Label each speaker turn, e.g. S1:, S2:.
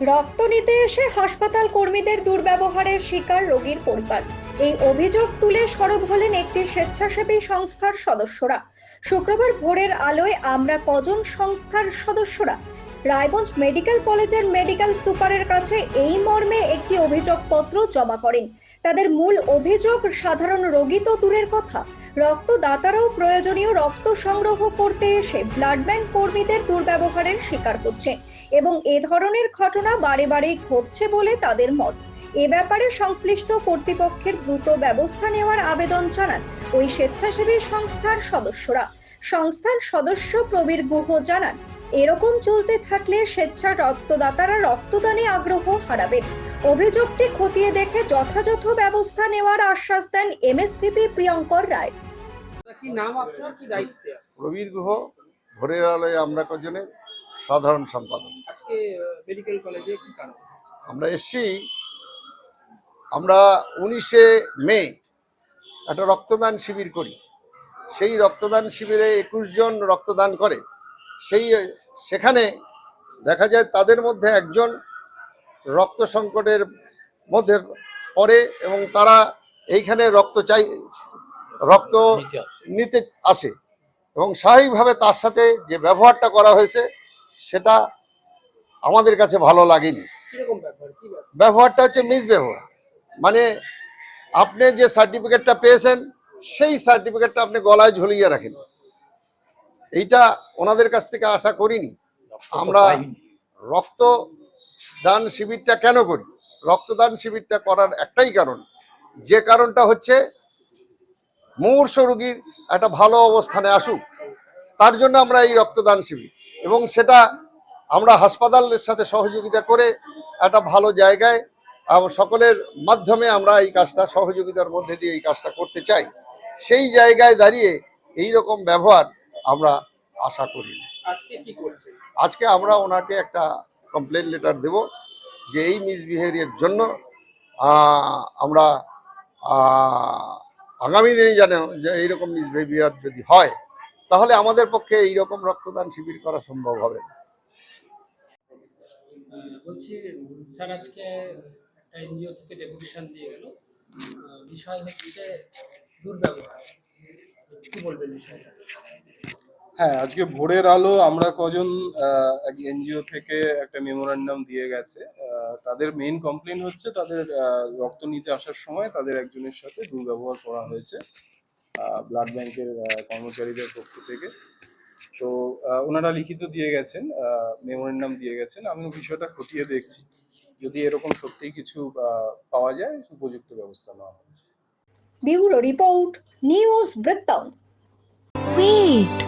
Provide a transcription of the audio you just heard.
S1: রক্ত নিতে এসে হাসপাতাল কর্মীদের দুর্ব্যবহারের শিকার রোগীর পরিবার। এই অভিযোগ তুলে সরব হলেন একটি স্বেচ্ছাসেবী সংস্থার সদস্যরা। শুক্রবার ভোরের আলোয় আমরা কজন সংস্থার সদস্যরা? রায়গঞ্জ মেডিকেল কলেজের মেডিকেল সুপারের কাছে এই মর্মে একটি অভিযোগপত্র জমা করেন। তাদের মূল অভিযোগ, সাধারণ রোগী তো দূরের কথা। রক্তদাতারাও প্রয়োজনীয় রক্ত সংগ্রহ করতে এসে ব্লাড ব্যাংক কর্মীদের দুর্ব্যবহারের শিকার হচ্ছে এবং এ ধরনের ঘটনা বারে বারে ঘটছে বলে তাদের মত। এ ব্যাপারে সংশ্লিষ্ট কর্তৃপক্ষের দ্রুত ব্যবস্থা নেওয়ার আবেদন জানান ওই স্বেচ্ছাসেবী সংস্থার সদস্যরা। সংস্থার সদস্য প্রবীর গুহ জানান, এরকম চলতে থাকলে স্বেচ্ছা রক্তদাতারা রক্তদানে আগ্রহ হারাবেন। অভিযোগটি খতিয়ে দেখে যথাযথ ব্যবস্থা নেওয়ার আশ্বাস দেন এমএসভিপি প্রিয়ঙ্কর রায়।
S2: তা কি নাম আপনার? কি
S3: প্রবীর গুহ ভোরের আলোয় আমরা কজনের সাধারণ সম্পাদক।
S2: আজকে মেডিকেল কলেজে কি কারণ?
S3: আমরা এসছি আমরা উনিশে মে একটা রক্তদান শিবির করি। সেই রক্তদান শিবিরে একুশ জন রক্তদান করে। সেই সেখানে দেখা যায় তাদের মধ্যে একজন রক্ত সংকটের মধ্যে পড়ে এবং তারা এইখানে রক্ত চাই রক্ত নিতে আসে। এবং স্বাভাবিকভাবে তার সাথে যে ব্যবহারটা করা হয়েছে সেটা আমাদের কাছে ভালো লাগেনি। ব্যবহারটা হচ্ছে মিসব্যবহার মানে আপনি যে সার্টিফিকেটটা পেয়েছেন সেই সার্টিফিকেটটা আপনি গলায় ঝুলিয়ে রাখেন। এইটা ওনাদের কাছ থেকে আশা করিনি। আমরা রক্ত দান শিবিরটা কেন করি? রক্তদান শিবিরটা করার একটাই কারণ। যে কারণটা হচ্ছে মুমূর্ষ রোগীর একটা ভালো অবস্থানে আসুক তার জন্য আমরা এই রক্তদান শিবির এবং সেটা আমরা হাসপাতালের সাথে সহযোগিতা করে একটা ভালো জায়গায় সকলের মাধ্যমে আমরা এই কাজটা সহযোগিতার মধ্যে দিয়ে এই কাজটা করতে চাই। সেই জায়গায় দাঁড়িয়ে এই রকম ব্যবহার আমরা আশা করি। না।
S2: আজকে কি করছে
S3: আজকে আমরা ওনাকে একটা কমপ্লেন লেটার দেব যে এই মিসবিহেভিয়ার জন্য আমরা আগামী দিনে যেন যে এইরকম মিসবিহেভিয়ার যদি হয়, তাহলে আমাদের পক্ষে এইরকম রক্তদান শিবির করা সম্ভব হবে না।
S2: বলছি
S4: হ্যাঁ আজকে ভোরের আলো আমরা কজন এক এনজিও থেকে একটা মেমোরান্ডাম দিয়ে গেছে। তাদের মেইন কমপ্লেন হচ্ছে তাদের রক্ত নিতে আসার সময় তাদের একজনের সাথে দুর্ব্যবহার করা হয়েছে ব্লাড ব্যাংকের কর্মচারীদের পক্ষ থেকে। তো ওনারা লিখিত দিয়ে গেছেন মেমোরান্ডাম দিয়ে গেছেন। আমি বিষয়টা খতিয়ে দেখছি। যদি এরকম সত্যিই কিছু পাওয়া যায় উপযুক্ত ব্যবস্থা নেওয়া হবে।
S1: ব্যুরো রিপোর্ট নিউজ বৃত্তান্ত।
S5: Wait.